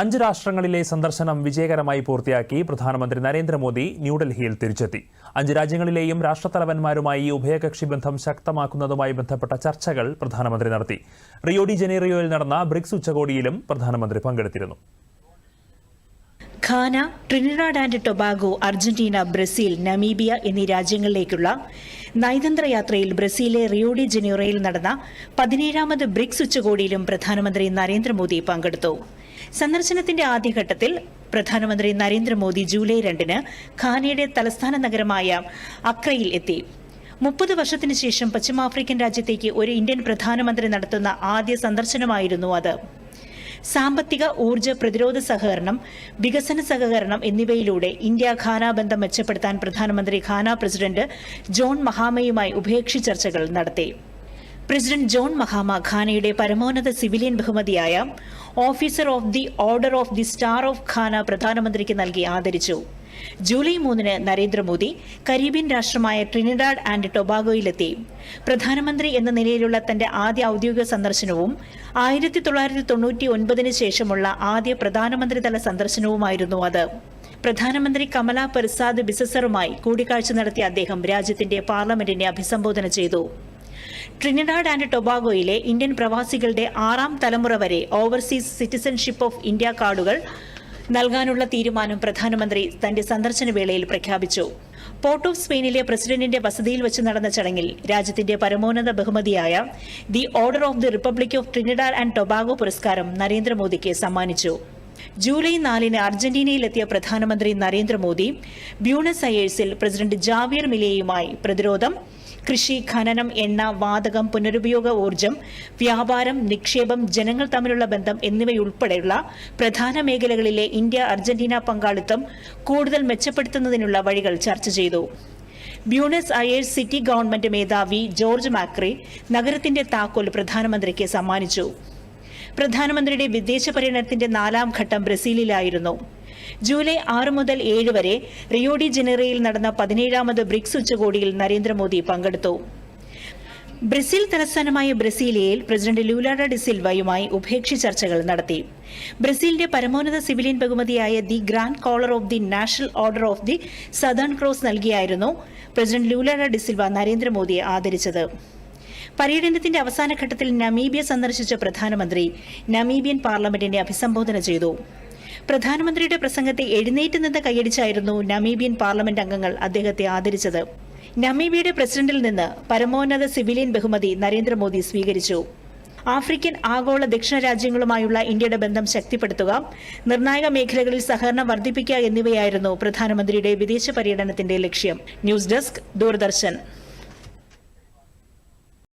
അഞ്ച് രാഷ്ട്രങ്ങളിലെ സന്ദർശനം വിജയകരമായി പൂർത്തിയാക്കി പ്രധാനമന്ത്രി നരേന്ദ്രമോദി ന്യൂഡൽഹിയിൽ തിരിച്ചെത്തി. അഞ്ച് രാജ്യങ്ങളിലെയും രാഷ്ട്രത്തലവന്മാരുമായി ഉഭയകക്ഷി ബന്ധം ശക്തമാക്കുന്നതുമായി ബന്ധപ്പെട്ട ചർച്ചകൾ പ്രധാനമന്ത്രി നടത്തി. റിയോഡി ജനീറിയോയിൽ നടന്ന ബ്രിക്സ് ഉച്ചകോടിയിലും പ്രധാനമന്ത്രി പങ്കെടുത്തിരുന്നു. Ghana Trinidad and Tobago Argentina Brazil Namibia എന്നീ രാജ്യങ്ങളിലേക്കുള്ള നയതന്ത്ര യാത്രയിൽ ബ്രസീലിലെ റിയോഡി ജനീറോയിൽ നടന്ന പതിനേഴാമത് ബ്രിക്സ് ഉച്ചകോടിയിലും പ്രധാനമന്ത്രി നരേന്ദ്രമോദി പങ്കെടുത്തു. സന്ദർശനത്തിന്റെ ആദ്യഘട്ടത്തിൽ പ്രധാനമന്ത്രി നരേന്ദ്രമോദി ജൂലൈ രണ്ടിന് ഖാനയുടെ തലസ്ഥാന നഗരമായ അക്രയിൽ എത്തി. മുപ്പത് വർഷത്തിന് ശേഷം പശ്ചിമാഫ്രിക്കൻ രാജ്യത്തേക്ക് ഒരു ഇന്ത്യൻ പ്രധാനമന്ത്രി നടത്തുന്ന ആദ്യ സന്ദർശനമായിരുന്നു അത്. സാമ്പത്തിക ഊർജ പ്രതിരോധ സഹകരണം വികസന സഹകരണം എന്നിവയിലൂടെ ഇന്ത്യ ഖാന ബന്ധം മെച്ചപ്പെടുത്താൻ പ്രധാനമന്ത്രി ഖാന പ്രസിഡന്റ് ജോൺ മഹാമയുമായി ഉഭയകക്ഷി ചർച്ചകൾ നടത്തി. പ്രസിഡന്റ് ജോൺ മഹാമ ഖാനയുടെ പരമോന്നത സിവിലിയൻ ബഹുമതിയായ officer of the order of the star of Ghana പ്രധാനമന്ത്രിക്ക് നൽകി ആദരിച്ചു. ജൂലൈ മൂന്നിന് നരേന്ദ്രമോദി കരീബിയൻ രാഷ്ട്രമായ ട്രിനിഡാഡ് ആൻഡ് ടൊബാഗോയിലെത്തി. പ്രധാനമന്ത്രി എന്ന നിലയിലുള്ള തന്റെ ആദ്യ ഔദ്യോഗിക സന്ദർശനവും ആയിരത്തി തൊള്ളായിരത്തി തൊണ്ണൂറ്റി ഒൻപതിന് ശേഷമുള്ള ആദ്യ പ്രധാനമന്ത്രിതല സന്ദർശനവുമായിരുന്നു അത്. പ്രധാനമന്ത്രി കമലാ പെർസാദ് ബിസസറുമായി കൂടിക്കാഴ്ച നടത്തിയ അദ്ദേഹം രാജ്യത്തിന്റെ പാർലമെന്റിനെ അഭിസംബോധന ചെയ്തു. ട്രിനിഡാഡ് ആൻഡ് ടൊബാഗോയിലെ ഇന്ത്യൻ പ്രവാസികളുടെ ആറാം തലമുറ വരെ ഓവർസീസ് സിറ്റിസൺഷിപ്പ് ഓഫ് ഇന്ത്യ കാർഡുകൾ നൽകാനുള്ള തീരുമാനം പ്രധാനമന്ത്രി തന്റെ സന്ദർശന വേളയിൽ പ്രഖ്യാപിച്ചു. പോർട്ട് ഓഫ് സ്പെയിനിലെ പ്രസിഡന്റിന്റെ വസതിയിൽ വെച്ച് നടന്ന ചടങ്ങിൽ രാജ്യത്തിന്റെ പരമോന്നത ബഹുമതിയായ the order of the republic of Trinidad and Tobago പുരസ്കാരം നരേന്ദ്രമോദിക്ക് സമ്മാനിച്ചു. ജൂലൈ നാലിന് അർജന്റീനയിലെത്തിയ പ്രധാനമന്ത്രി നരേന്ദ്രമോദി ബ്യൂണസ് അയേഴ്സിൽ പ്രസിഡന്റ് ജാവിയർ മിലേയുമായി പ്രതിരോധം കൃഷി ഖനനം എണ്ണ വാതകം പുനരുപയോഗ ഊർജം വ്യാപാരം നിക്ഷേപം ജനങ്ങൾ തമ്മിലുള്ള ബന്ധം എന്നിവയുൾപ്പെടെയുള്ള പ്രധാന മേഖലകളിലെ ഇന്ത്യ അർജന്റീന പങ്കാളിത്തം കൂടുതൽ മെച്ചപ്പെടുത്തുന്നതിനുള്ള വഴികൾ ചർച്ച ചെയ്തു. ബ്യൂണസ് അയേഴ്സ് സിറ്റി ഗവൺമെന്റ് മേധാവി ജോർജ് മാക്രി നഗരത്തിന്റെ താക്കോൽ പ്രധാനമന്ത്രിക്ക് സമ്മാനിച്ചു. പ്രധാനമന്ത്രിയുടെ വിദേശ പര്യടനത്തിന്റെ നാലാം ഘട്ടം ബ്രസീലിലായിരുന്നു. ജൂലൈ ആറ് മുതൽ ഏഴ് വരെ റിയോഡി ജനറയിൽ നടന്ന പതിനേഴാമത് ബ്രിക്സ് ഉച്ചകോടിയിൽ നരേന്ദ്രമോദി പങ്കെടുത്തു. ബ്രസീൽ തലസ്ഥാനമായ ബ്രസീലിയയിൽ പ്രസിഡന്റ് ലൂലാഡ ഡിസിൽവയുമായി ഉഭയകക്ഷി ചർച്ചകൾ നടത്തി. ബ്രസീലിന്റെ പരമോന്നത സിവിലിയൻ ബഹുമതിയായ the grand collar of the national order of the southern cross നൽകിയായിരുന്നു president Lula da de Silva നരേന്ദ്രമോദിയെ ആദരിച്ചത്. പര്യടനത്തിന്റെ അവസാന ഘട്ടത്തിൽ നമീബിയ സന്ദർശിച്ച പ്രധാനമന്ത്രി നമീബിയൻ പാർലമെന്റിനെ അഭിസംബോധന ചെയ്തു. പ്രധാനമന്ത്രിയുടെ പ്രസംഗത്തെ എഴുന്നേറ്റ് നിന്ന് കൈയടിച്ചായിരുന്നു നമീബിയൻ പാർലമെന്റ് അംഗങ്ങൾ അദ്ദേഹത്തെ ആദരിച്ചത്. നമീബിയയുടെ പ്രസിഡന്റിൽ നിന്ന് പരമോന്നത സിവിലിയൻ ബഹുമതി നരേന്ദ്രമോദി സ്വീകരിച്ചു. ആഫ്രിക്കൻ ആഗോള ദക്ഷിണ രാജ്യങ്ങളുമായുള്ള ഇന്ത്യയുടെ ബന്ധം ശക്തിപ്പെടുത്തുക നിർണായക മേഖലകളിൽ സഹകരണം വർദ്ധിപ്പിക്കുക എന്നിവയായിരുന്നു പ്രധാനമന്ത്രിയുടെ വിദേശ പര്യടനത്തിന്റെ ലക്ഷ്യം. News desk Doordarshan.